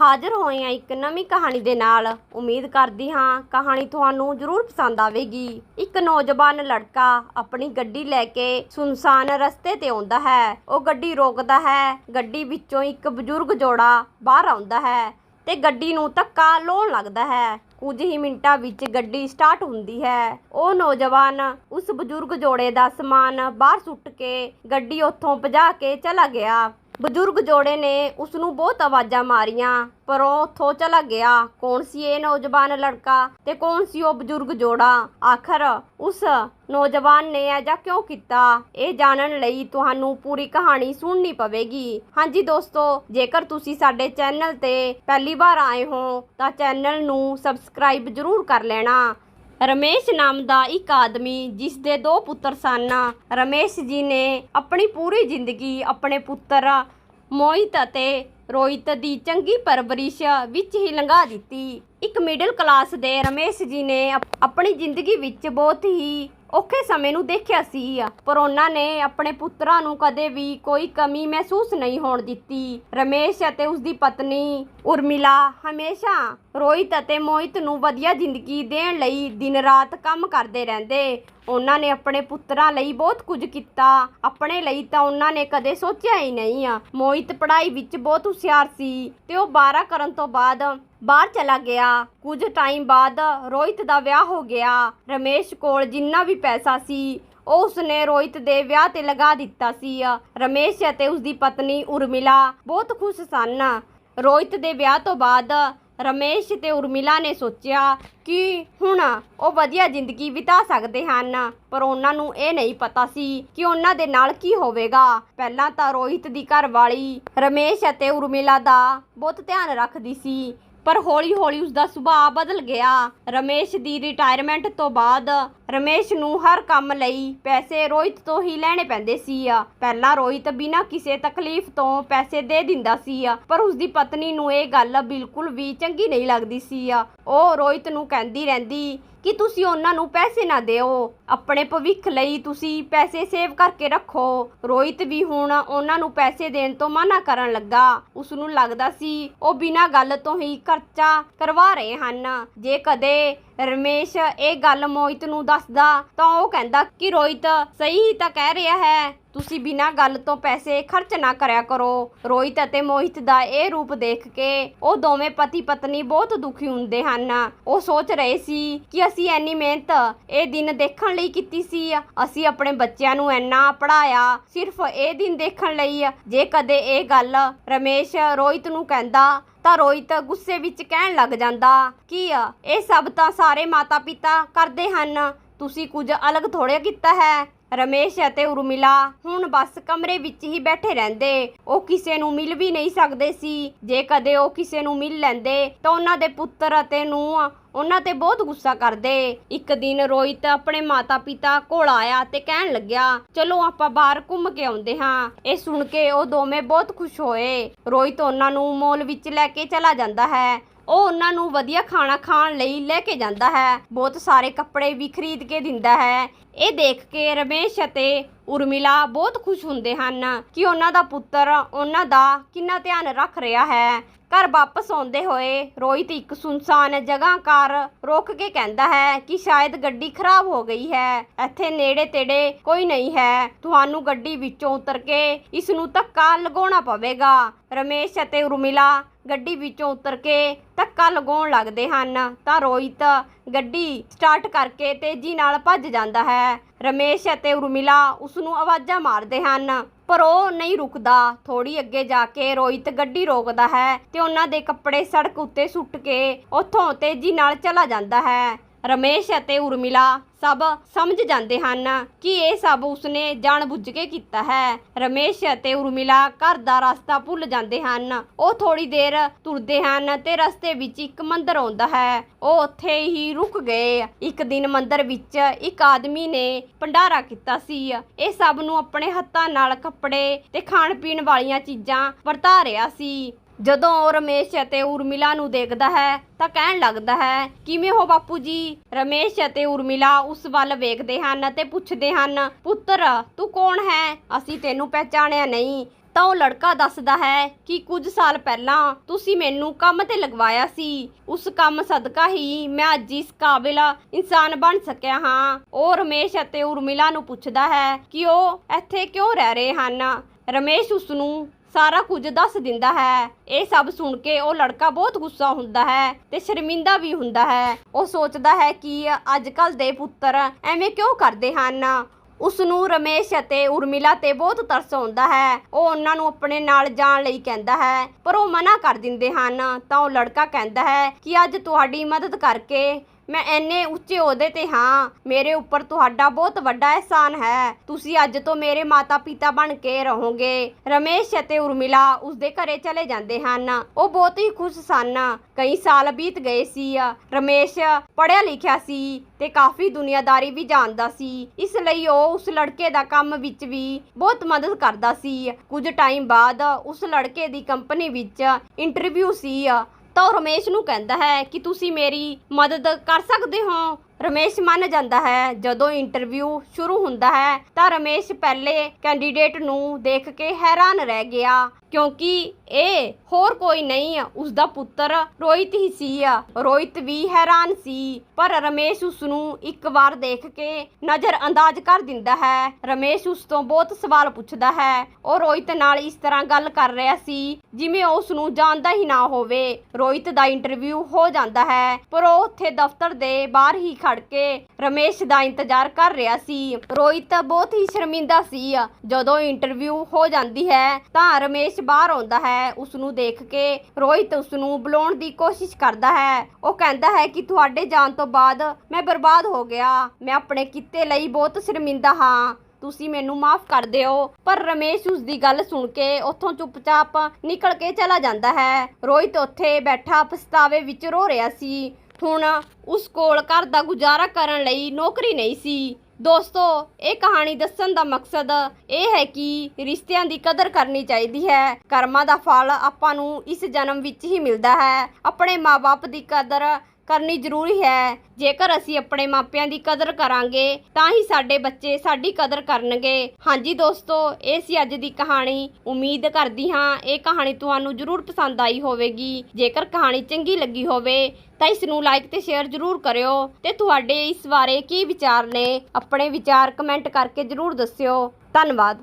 ਹਾਜ਼ਰ ਹੋਏ ਹਾਂ ਇੱਕ ਨਵੀਂ ਕਹਾਣੀ ਦੇ ਨਾਲ। ਉਮੀਦ ਕਰਦੀ ਹਾਂ ਕਹਾਣੀ ਤੁਹਾਨੂੰ ਜ਼ਰੂਰ ਪਸੰਦ ਆਵੇਗੀ। ਇੱਕ ਨੌਜਵਾਨ ਲੜਕਾ ਆਪਣੀ ਗੱਡੀ ਲੈ ਕੇ ਸੁਨਸਾਨ ਰਸਤੇ ਤੇ ਆਉਂਦਾ ਹੈ। ਉਹ ਗੱਡੀ ਰੋਕਦਾ ਹੈ। ਗੱਡੀ ਵਿੱਚੋਂ ਇੱਕ ਬਜ਼ੁਰਗ ਜੋੜਾ ਬਾਹਰ ਆਉਂਦਾ ਹੈ ਤੇ ਗੱਡੀ ਨੂੰ ਧੱਕਾ ਲਾਉਣ ਲੱਗਦਾ ਹੈ। ਕੁਝ ਹੀ ਮਿੰਟਾਂ ਵਿੱਚ ਗੱਡੀ ਸਟਾਰਟ ਹੁੰਦੀ ਹੈ। ਉਹ ਨੌਜਵਾਨ ਉਸ ਬਜ਼ੁਰਗ ਜੋੜੇ ਦਾ ਸਮਾਨ ਬਾਹਰ ਸੁੱਟ ਕੇ ਗੱਡੀ ਉੱਥੋਂ ਭਜਾ ਕੇ ਚਲਾ ਗਿਆ। ਬਜ਼ੁਰਗ ਜੋੜੇ ਨੇ ਉਸ ਨੂੰ ਬਹੁਤ ਆਵਾਜ਼ਾਂ ਮਾਰੀਆਂ, ਪਰ ਉਹ ਉੱਥੋਂ ਚਲਾ ਗਿਆ। ਕੌਣ ਸੀ ਇਹ ਨੌਜਵਾਨ ਲੜਕਾ ਤੇ ਕੌਣ ਸੀ ਉਹ ਬਜ਼ੁਰਗ ਜੋੜਾ? ਆਖਰ ਉਸ ਨੌਜਵਾਨ ਨੇ ਅਜਾ ਕਿਉਂ ਕੀਤਾ? ਇਹ ਜਾਣਨ ਲਈ ਤੁਹਾਨੂੰ ਪੂਰੀ ਕਹਾਣੀ ਸੁਣਨੀ ਪਵੇਗੀ। ਹਾਂਜੀ ਦੋਸਤੋ, ਜੇਕਰ ਤੁਸੀਂ ਸਾਡੇ ਚੈਨਲ ਤੇ ਪਹਿਲੀ ਵਾਰ ਆਏ ਹੋ, ਤਾਂ ਚੈਨਲ ਨੂੰ ਸਬਸਕ੍ਰਾਈਬ ਜ਼ਰੂਰ ਕਰ ਲੈਣਾ। ਰਮੇਸ਼ ਨਾਮ ਦਾ ਇੱਕ ਆਦਮੀ ਜਿਸ ਦੇ ਦੋ ਪੁੱਤਰ ਸਨ। ਰਮੇਸ਼ ਜੀ ਨੇ ਆਪਣੀ ਪੂਰੀ ਜ਼ਿੰਦਗੀ ਆਪਣੇ ਪੁੱਤਰ ਮੋਹਿਤ ਅਤੇ ਰੋਹਿਤ ਦੀ ਚੰਗੀ ਪਰਵਰਿਸ਼ ਵਿੱਚ ਹੀ ਲੰਘਾ ਦਿੱਤੀ। ਇੱਕ ਮਿਡਲ ਕਲਾਸ ਦੇ ਰਮੇਸ਼ ਜੀ ਨੇ ਆਪਣੀ ਜ਼ਿੰਦਗੀ ਵਿੱਚ ਬਹੁਤ ਹੀ ਔਖੇ ਸਮੇਂ ਨੂੰ ਦੇਖਿਆ ਸੀ ਪਰ ਉਹਨਾਂ ਨੇ ਆਪਣੇ ਪੁੱਤਰਾਂ ਨੂੰ ਕਦੇ ਵੀ ਕੋਈ ਕਮੀ ਮਹਿਸੂਸ ਨਹੀਂ ਹੋਣ ਦਿੱਤੀ। ਰਮੇਸ਼ ਅਤੇ ਉਸ ਦੀ ਪਤਨੀ ਉਰਮਿਲਾ ਹਮੇਸ਼ਾ ਰੋਹਿਤ ਅਤੇ ਮੋਹਿਤ ਨੂੰ ਵਧੀਆ ਜ਼ਿੰਦਗੀ ਦੇਣ ਲਈ ਦਿਨ ਰਾਤ ਕੰਮ ਕਰਦੇ ਰਹਿੰਦੇ। ਉਹਨਾਂ ਨੇ ਆਪਣੇ ਪੁੱਤਰਾਂ ਲਈ ਬਹੁਤ ਕੁਝ ਕੀਤਾ। ਆਪਣੇ ਲਈ ਤਾਂ ਉਹਨਾਂ ਨੇ ਕਦੇ ਸੋਚਿਆ ਹੀ ਨਹੀਂ ਆ। ਮੋਹਿਤ ਪੜ੍ਹਾਈ ਵਿੱਚ ਬਹੁਤ ਹੁਸ਼ਿਆਰ ਸੀ ਤੇ ਉਹ 12 ਕਰਨ ਤੋਂ ਬਾਅਦ ਬਾਹਰ ਚਲਾ ਗਿਆ। ਕੁਝ ਟਾਈਮ ਬਾਅਦ ਰੋਹਿਤ ਦਾ ਵਿਆਹ ਹੋ ਗਿਆ। ਰਮੇਸ਼ ਕੋਲ ਜਿੰਨਾ ਵੀ ਪੈਸਾ ਸੀ, ਉਹ ਉਸਨੇ ਰੋਹਿਤ ਦੇ ਵਿਆਹ ਤੇ ਲਗਾ ਦਿੱਤਾ ਸੀ। ਰਮੇਸ਼ ਅਤੇ ਉਸਦੀ ਪਤਨੀ ਉਰਮਿਲਾ ਬਹੁਤ ਖੁਸ਼ ਸਨ। ਰੋਹਿਤ ਦੇ ਵਿਆਹ ਤੋਂ ਬਾਅਦ ਰਮੇਸ਼ ਤੇ ਉਰਮਿਲਾ ਨੇ ਸੋਚਿਆ ਕਿ ਹੁਣ ਉਹ ਵਧੀਆ ਜ਼ਿੰਦਗੀ ਬਿਤਾ ਸਕਦੇ ਹਨ, ਪਰ ਉਹਨਾਂ ਨੂੰ ਇਹ ਨਹੀਂ ਪਤਾ ਸੀ ਕਿ ਉਹਨਾਂ ਦੇ ਨਾਲ ਕੀ ਹੋਵੇਗਾ। ਪਹਿਲਾਂ ਤਾਂ ਰੋਹਿਤ ਦੀ ਘਰਵਾਲੀ ਰਮੇਸ਼ ਅਤੇ ਉਰਮਿਲਾ ਦਾ ਬਹੁਤ ਧਿਆਨ ਰੱਖਦੀ ਸੀ। ਪਰ ਹੌਲੀ-ਹੌਲੀ ਉਸ ਦਾ ਸੁਭਾਅ ਬਦਲ ਗਿਆ। ਰਮੇਸ਼ ਦੀ ਰਿਟਾਇਰਮੈਂਟ ਤੋਂ ਬਾਅਦ ਰਮੇਸ਼ ਨੂੰ ਹਰ ਕੰਮ ਲਈ ਪੈਸੇ ਰੋਹਿਤ ਤੋਂ ਹੀ ਲੈਣੇ ਪੈਂਦੇ ਸੀ। ਆ ਪਹਿਲਾਂ ਰੋਹਿਤ ਬਿਨਾਂ ਕਿਸੇ ਤਕਲੀਫ ਤੋਂ ਪੈਸੇ ਦੇ ਦਿੰਦਾ ਸੀ ਆ ਪਰ ਉਸ ਦੀ ਪਤਨੀ ਨੂੰ ਇਹ ਗੱਲ ਬਿਲਕੁਲ ਵੀ ਚੰਗੀ ਨਹੀਂ ਲੱਗਦੀ ਸੀ। ਆ ਉਹ ਰੋਹਿਤ ਨੂੰ ਕਹਿੰਦੀ ਰਹਿੰਦੀ ਕਿ ਤੁਸੀਂ ਉਹਨਾਂ ਨੂੰ ਪੈਸੇ ਨਾ ਦਿਓ। ਆਪਣੇ ਭਵਿੱਖ ਲਈ ਤੁਸੀਂ ਪੈਸੇ ਸੇਵ ਕਰਕੇ ਰੱਖੋ। ਰੋਹਿਤ ਵੀ ਹੁਣ ਉਹਨਾਂ ਨੂੰ ਪੈਸੇ ਦੇਣ ਤੋਂ ਮਨਾ ਕਰਨ ਲੱਗਾ। ਉਸ ਨੂੰ ਲੱਗਦਾ ਸੀ ਉਹ ਬਿਨਾਂ ਗੱਲ ਤੋਂ ਹੀ ਖਰਚਾ ਕਰਵਾ ਰਹੇ ਹਨ। ਜੇ ਕਦੇ ਰਮੇਸ਼ ਇਹ ਗੱਲ ਮੋਹਿਤ ਨੂੰ ਦੱਸਦਾ ਤਾਂ ਉਹ ਕਹਿੰਦਾ ਕਿ ਰੋਹਿਤ ਸਹੀ ਹੀ ਤਾਂ ਕਹਿ ਰਿਹਾ ਹੈ, ਤੁਸੀਂ ਬਿਨਾਂ ਗੱਲ ਤੋਂ ਪੈਸੇ ਖਰਚ ਨਾ ਕਰਿਆ ਕਰੋ। ਰੋਹਿਤ ਅਤੇ ਮੋਹਿਤ ਦਾ ਇਹ ਰੂਪ ਦੇਖ ਕੇ ਉਹ ਦੋਵੇਂ ਪਤੀ ਪਤਨੀ ਬਹੁਤ ਦੁਖੀ ਹੁੰਦੇ ਹਨ। ਉਹ ਸੋਚ ਰਹੇ ਸੀ ਕਿ ਅਸੀਂ ਇੰਨੀ ਮਿਹਨਤ ਇਹ ਦਿਨ ਦੇਖਣ ਲਈ ਕੀਤੀ ਸੀ, ਅਸੀਂ ਆਪਣੇ ਬੱਚਿਆਂ ਨੂੰ ਇੰਨਾ ਪੜਾਇਆ ਸਿਰਫ ਇਹ ਦਿਨ ਦੇਖਣ ਲਈ। ਜੇ ਕਦੇ ਇਹ ਗੱਲ ਰਮੇਸ਼ ਰੋਹਿਤ ਨੂੰ ਕਹਿੰਦਾ ਤਾਂ ਰੋਹਿਤ ਗੁੱਸੇ ਵਿੱਚ ਕਹਿਣ ਲੱਗ ਜਾਂਦਾ, ਕੀ ਆ? ਇਹ ਸਭ ਤਾਂ ਸਾਰੇ ਮਾਤਾ ਪਿਤਾ ਕਰਦੇ ਹਨ। ਤੁਸੀਂ ਕੁਝ ਅਲੱਗ ਥੋੜ੍ਹਾ ਕੀਤਾ ਹੈ? ਰਮੇਸ਼ ਅਤੇ ਉਰਮਿਲਾ ਹੁਣ ਬਸ ਕਮਰੇ ਵਿੱਚ ਹੀ ਬੈਠੇ ਰਹਿੰਦੇ। ਉਹ ਕਿਸੇ ਨੂੰ ਮਿਲ ਵੀ ਨਹੀਂ ਸਕਦੇ ਸੀ। ਜੇ ਕਦੇ ਉਹ ਕਿਸੇ ਨੂੰ ਮਿਲ ਲੈਂਦੇ, ਤਾਂ ਉਹਨਾਂ ਦੇ ਪੁੱਤਰ ਅਤੇ ਨੂੰਹ ਉਹਨਾਂ ਤੇ ਬਹੁਤ ਗੁੱਸਾ ਕਰਦੇ। ਇੱਕ ਦਿਨ ਰੋਹਿਤ ਆਪਣੇ ਮਾਤਾ-ਪਿਤਾ ਕੋਲ ਆਇਆ ਤੇ ਕਹਿਣ ਲੱਗਿਆ, ਚਲੋ ਆਪਾਂ ਬਾਹਰ ਘੁੰਮ ਕੇ ਆਉਂਦੇ ਹਾਂ। ਇਹ ਸੁਣ ਕੇ ਉਹ ਦੋਵੇਂ ਬਹੁਤ ਖੁਸ਼ ਹੋਏ। ਰੋਹਿਤ ਉਹਨਾਂ ਨੂੰ ਮੋਲ ਵਿੱਚ ਲੈ ਕੇ ਚਲਾ ਜਾਂਦਾ ਹੈ। ਉਹ ਉਹਨਾਂ ਨੂੰ ਵਧੀਆ ਖਾਣਾ ਖਾਣ ਲਈ ਲੈ ਕੇ ਜਾਂਦਾ ਹੈ। ਬਹੁਤ ਸਾਰੇ ਕੱਪੜੇ ਵੀ ਖਰੀਦ ਕੇ ਦਿੰਦਾ ਹੈ। ਇਹ ਦੇਖ ਕੇ ਰਮੇਸ਼ ਅਤੇ ਉਰਮਿਲਾ ਬਹੁਤ ਖੁਸ਼ ਹੁੰਦੇ ਹਨ ਕਿ ਉਹਨਾਂ ਦਾ ਪੁੱਤਰ ਉਹਨਾਂ ਦਾ ਕਿੰਨਾ ਧਿਆਨ ਰੱਖ ਰਿਹਾ ਹੈ। ਘਰ ਵਾਪਸ ਆਉਂਦੇ ਹੋਏ ਰੋਹਿਤ ਇੱਕ ਸੁਨਸਾਨ ਜਗ੍ਹਾ ਕਾਰ ਰੋਕ ਕੇ ਕਹਿੰਦਾ ਹੈ ਕਿ ਸ਼ਾਇਦ ਗੱਡੀ ਖਰਾਬ ਹੋ ਗਈ ਹੈ। ਇੱਥੇ ਨੇੜੇ ਤੇੜੇ ਕੋਈ ਨਹੀਂ ਹੈ। ਤੁਹਾਨੂੰ ਗੱਡੀ ਵਿੱਚੋਂ ਉਤਰ ਕੇ ਇਸ ਨੂੰ ਧੱਕਾ ਲਗਾਉਣਾ ਪਵੇਗਾ। ਰਮੇਸ਼ ਅਤੇ ਉਰਮਿਲਾ ਗੱਡੀ ਵਿੱਚੋਂ ਉਤਰ ਕੇ ਧੱਕਾ ਲਗਾਉਣ ਲੱਗਦੇ ਹਨ। ਤਾਂ ਰੋਹਿਤ ਗੱਡੀ ਸਟਾਰਟ ਕਰਕੇ ਤੇਜ਼ੀ ਨਾਲ ਭੱਜ ਜਾਂਦਾ ਹੈ। ਰਮੇਸ਼ ਅਤੇ ਉਰਮਿਲਾ ਉਸ ਨੂੰ ਆਵਾਜ਼ਾਂ ਮਾਰਦੇ ਹਨ। ਪਰ ਉਹ ਨਹੀਂ ਰੁਕਦਾ। ਥੋੜੀ ਅੱਗੇ ਜਾ ਕੇ ਰੋਹਿਤ ਗੱਡੀ ਰੋਕਦਾ ਹੈ ਤੇ ਉਹਨਾਂ ਦੇ ਕੱਪੜੇ ਸੜਕ ਉੱਤੇ ਸੁੱਟ ਕੇ ਉੱਥੋਂ ਤੇਜ਼ੀ ਨਾਲ ਚਲਾ ਜਾਂਦਾ ਹੈ। ਰਮੇਸ਼ ਅਤੇ ਉਰਮਿਲਾ ਸਭ ਸਮਝ ਜਾਂਦੇ ਹਨ ਕਿ ਇਹ ਸਭ ਉਸਨੇ ਜਾਣਬੁੱਝ ਕੇ ਕੀਤਾ ਹੈ। ਰਮੇਸ਼ ਅਤੇ ਉਰਮਿਲਾ ਘਰ ਦਾ ਰਸਤਾ ਭੁੱਲ ਜਾਂਦੇ ਹਨ। ਉਹ ਥੋੜੀ ਦੇਰ ਤੁਰਦੇ ਹਨ ਤੇ ਰਸਤੇ ਵਿੱਚ ਇੱਕ ਮੰਦਰ ਆਉਂਦਾ ਹੈ। ਉਹ ਉੱਥੇ ਹੀ ਰੁਕ ਗਏ। ਇੱਕ ਦਿਨ ਮੰਦਿਰ ਵਿੱਚ ਇੱਕ ਆਦਮੀ ਨੇ ਭੰਡਾਰਾ ਕੀਤਾ ਸੀ। ਇਹ ਸਭ ਨੂੰ ਆਪਣੇ ਹੱਥਾਂ ਨਾਲ ਕੱਪੜੇ ਤੇ ਖਾਣ ਪੀਣ ਵਾਲੀਆਂ ਚੀਜ਼ਾਂ ਵਰਤਾ ਰਿਹਾ ਸੀ। ਜਦੋਂ ਉਹ ਰਮੇਸ਼ ਅਤੇ ਉਰਮਿਲਾ ਨੂੰ ਦੇਖਦਾ ਹੈ ਤਾਂ ਕਹਿਣ ਲੱਗਦਾ ਹੈ, ਕਿਵੇਂ ਹੋ ਬਾਪੂ ਜੀ? ਰਮੇਸ਼ ਅਤੇ ਉਰਮਿਲਾ ਉਸ ਵੱਲ ਵੇਖਦੇ ਹਨ ਅਤੇ ਪੁੱਛਦੇ ਹਨ, ਪੁੱਤਰ, ਤੂੰ ਕੌਣ ਹੈ? ਅਸੀਂ ਤੈਨੂੰ ਪਹਿਚਾਣਿਆ ਨਹੀਂ। ਤਾਂ ਤਾਂ ਉਹ ਲੜਕਾ ਦੱਸਦਾ ਹੈ ਕਿ ਕੁਝ ਸਾਲ ਪਹਿਲਾਂ ਤੁਸੀਂ ਮੈਨੂੰ ਕੰਮ ਤੇ ਲਗਵਾਇਆ ਸੀ। ਉਸ ਕੰਮ ਸਦਕਾ ਹੀ ਮੈਂ ਅੱਜ ਇਸ ਕਾਬਿਲ ਇਨਸਾਨ ਬਣ ਸਕਿਆ ਹਾਂ। ਉਹ ਰਮੇਸ਼ ਅਤੇ ਉਰਮਿਲਾ ਨੂੰ ਪੁੱਛਦਾ ਹੈ ਕਿ ਉਹ ਇੱਥੇ ਕਿਉਂ ਰਹਿ ਰਹੇ ਹਨ? ਰਮੇਸ਼ ਉਸ ਨੂੰ ਸਾਰਾ ਕੁਝ ਦੱਸ ਦਿੰਦਾ ਹੈ। ਇਹ ਸਭ ਸੁਣ ਕੇ ਉਹ ਲੜਕਾ ਬਹੁਤ ਗੁੱਸਾ ਹੁੰਦਾ ਹੈ ਤੇ ਸ਼ਰਮਿੰਦਾ ਵੀ ਹੁੰਦਾ ਹੈ। ਉਹ ਸੋਚਦਾ ਹੈ ਕਿ ਅੱਜ ਕੱਲ ਦੇ ਪੁੱਤਰ ਐਵੇਂ ਕਿਉਂ ਕਰਦੇ ਹਨ? ਉਸ ਨੂੰ ਰਮੇਸ਼ ਅਤੇ ਉਰਮਿਲਾ ਤੇ ਬਹੁਤ ਤਰਸ ਆਉਂਦਾ ਹੈ। ਉਹ ਉਹਨਾਂ ਨੂੰ ਆਪਣੇ ਨਾਲ ਜਾਣ ਲਈ ਕਹਿੰਦਾ ਹੈ, ਪਰ ਉਹ ਮਨਾ ਕਰ ਦਿੰਦੇ ਹਨ। ਤਾਂ ਉਹ ਲੜਕਾ ਕਹਿੰਦਾ ਹੈ ਕਿ ਅੱਜ ਤੁਹਾਡੀ ਮਦਦ ਕਰਕੇ ਮੈਂ ਐਨੇ ਉੱਚੇ ਅਹੁਦੇ ਤੇ ਹਾਂ, ਮੇਰੇ ਉੱਪਰ ਤੁਹਾਡਾ ਬਹੁਤ ਵੱਡਾ ਅਹਿਸਾਨ ਹੈ। ਤੁਸੀਂ ਅੱਜ ਤੋਂ ਮੇਰੇ ਮਾਤਾ-ਪਿਤਾ ਬਣ ਕੇ ਰਹੋਗੇ। ਰਮੇਸ਼ ਅਤੇ ਉਰਮਿਲਾ ਉਸਦੇ ਘਰੇ ਚਲੇ ਜਾਂਦੇ ਹਨ। ਉਹ ਬਹੁਤ ਹੀ ਖੁਸ਼ ਸਨ। ਕਈ ਸਾਲ ਬੀਤ ਗਏ ਸੀ। ਰਮੇਸ਼ ਪੜ੍ਹਿਆ ਲਿਖਿਆ ਸੀ ਤੇ ਕਾਫੀ ਦੁਨੀਆਦਾਰੀ ਵੀ ਜਾਣਦਾ ਸੀ। ਇਸ ਲਈ ਉਹ ਉਸ ਲੜਕੇ ਦਾ ਕੰਮ ਵਿੱਚ ਵੀ ਬਹੁਤ ਮਦਦ ਕਰਦਾ ਸੀ। ਕੁਝ ਟਾਈਮ ਬਾਅਦ ਉਸ ਲੜਕੇ ਦੀ ਕੰਪਨੀ ਵਿੱਚ ਇੰਟਰਵਿਊ ਸੀ। ਤਾਂ ਉਹ ਰਮੇਸ਼ ਨੂੰ ਕਹਿੰਦਾ ਹੈ ਕਿ ਤੁਸੀਂ ਮੇਰੀ ਮਦਦ ਕਰ ਸਕਦੇ ਹੋ। ਰਮੇਸ਼ ਮੰਨ ਜਾਂਦਾ ਹੈ, ਜਦੋਂ ਇੰਟਰਵਿਊ ਸ਼ੁਰੂ ਹੁੰਦਾ ਹੈ, ਤਾਂ ਰਮੇਸ਼ ਪਹਿਲੇ ਕੈਂਡੀਡੇਟ ਨੂੰ ਦੇਖ ਕੇ ਹੈਰਾਨ ਰਹਿ ਗਿਆ। ਕਿਉਂਕਿ ਇਹ ਹੋਰ ਕੋਈ ਨਹੀਂ ਉਸ ਦਾ ਪੁੱਤਰ ਰੋਹਿਤ ਹੀ ਸੀ ਆ। ਰੋਹਿਤ ਵੀ ਹੈਰਾਨ ਸੀ, ਪਰ ਰਮੇਸ਼ ਉਸ ਨੂੰ ਇੱਕ ਵਾਰ ਦੇਖ ਕੇ ਨਜ਼ਰ ਅੰਦਾਜ਼ ਕਰ ਦਿੰਦਾ ਹੈ। ਰਮੇਸ਼ ਉਸ ਤੋਂ ਬਹੁਤ ਸਵਾਲ ਪੁੱਛਦਾ ਹੈ। ਉਹ ਰੋਹਿਤ ਨਾਲ ਇਸ ਤਰ੍ਹਾਂ ਗੱਲ ਕਰ ਰਿਹਾ ਸੀ, ਜਿਵੇਂ ਉਹ ਉਸ ਨੂੰ ਜਾਣਦਾ ਹੀ ਨਾ ਹੋਵੇ। ਰੋਹਿਤ ਦਾ ਇੰਟਰਵਿਊ ਹੋ ਜਾਂਦਾ ਹੈ, ਪਰ ਉਹ ਉੱਥੇ ਦਫ਼ਤਰ ਦੇ ਬਾਹਰ ਹੀ ਖੜ ਕੇ ਰਮੇਸ਼ ਦਾ ਇੰਤਜ਼ਾਰ ਕਰ ਰਿਹਾ ਸੀ। ਰੋਹਿਤ ਬਹੁਤ ਹੀ ਸ਼ਰਮਿੰਦਾ ਸੀ ਜਦੋਂ ਇੰਟਰਵਿਊ ਹੋ ਜਾਂਦੀ ਹੈ, ਤਾਂ ਰਮੇਸ਼ ਬਾਹਰ ਆਉਂਦਾ ਹੈ ਉਸ ਨੂੰ ਦੇਖ ਕੇ ਰੋਹਿਤ ਉਸ ਨੂੰ ਬੁਲਾਉਣ ਦੀ ਕੋਸ਼ਿਸ਼ ਕਰਦਾ ਹੈ। ਉਹ ਕਹਿੰਦਾ ਹੈ ਕਿ ਤੁਹਾਡੇ ਜਾਣ ਤੋਂ ਬਾਅਦ ਮੈਂ ਬਰਬਾਦ ਹੋ ਗਿਆ। ਮੈਂ ਆਪਣੇ ਕਿੱਤੇ ਲਈ ਬਹੁਤ ਸ਼ਰਮਿੰਦਾ ਹਾਂ। ਤੁਸੀਂ ਮੈਨੂੰ ਮਾਫ ਕਰ ਦਿਓ। ਪਰ ਰਮੇਸ਼ ਉਸ ਦੀ ਗੱਲ ਸੁਣ ਕੇ ਉੱਥੋਂ ਚੁੱਪਚਾਪ ਨਿਕਲ ਕੇ ਚਲਾ ਜਾਂਦਾ ਹੈ। ਰੋਹਿਤ ਉੱਥੇ ਬੈਠਾ ਪਛਤਾਵੇ ਵਿੱਚ ਰੋ ਰਿਹਾ ਸੀ। ਹੁਣ ਉਸ ਕੋਲ ਘਰ ਦਾ ਗੁਜ਼ਾਰਾ ਕਰਨ ਲਈ ਨੌਕਰੀ ਨਹੀਂ ਸੀ। ਦੋਸਤੋ, ਇਹ ਕਹਾਣੀ ਦੱਸਣ ਦਾ ਮਕਸਦ ਇਹ ਹੈ ਕਿ ਰਿਸ਼ਤਿਆਂ ਦੀ ਕਦਰ ਕਰਨੀ ਚਾਹੀਦੀ ਹੈ। ਕਰਮਾਂ ਦਾ ਫਲ ਆਪਾਂ ਨੂੰ ਇਸ ਜਨਮ ਵਿੱਚ ਹੀ ਮਿਲਦਾ ਹੈ। ਆਪਣੇ ਮਾਪੇ ਦੀ ਕਦਰ ਕਰਨੀ ਜ਼ਰੂਰੀ ਹੈ। ਜੇਕਰ ਅਸੀਂ ਆਪਣੇ ਮਾਪਿਆਂ ਦੀ ਕਦਰ ਕਰਾਂਗੇ, ਤਾਂ ਹੀ ਸਾਡੇ ਬੱਚੇ ਸਾਡੀ ਕਦਰ ਕਰਨਗੇ। ਹਾਂਜੀ ਦੋਸਤੋ, ਇਹ ਸੀ ਅੱਜ ਦੀ ਕਹਾਣੀ। ਉਮੀਦ ਕਰਦੀ ਹਾਂ ਇਹ ਕਹਾਣੀ ਤੁਹਾਨੂੰ ਜ਼ਰੂਰ ਪਸੰਦ ਆਈ ਹੋਵੇਗੀ। ਜੇਕਰ ਕਹਾਣੀ ਚੰਗੀ ਲੱਗੀ ਹੋਵੇ, ਤਾਂ ਇਸ ਨੂੰ ਲਾਈਕ ਤੇ ਸ਼ੇਅਰ ਜ਼ਰੂਰ ਕਰਿਓ। ਤੇ ਤੁਹਾਡੇ ਇਸ ਬਾਰੇ ਕੀ ਵਿਚਾਰ ਨੇ, ਆਪਣੇ ਵਿਚਾਰ ਕਮੈਂਟ ਕਰਕੇ ਜ਼ਰੂਰ ਦੱਸਿਓ। ਧੰਨਵਾਦ।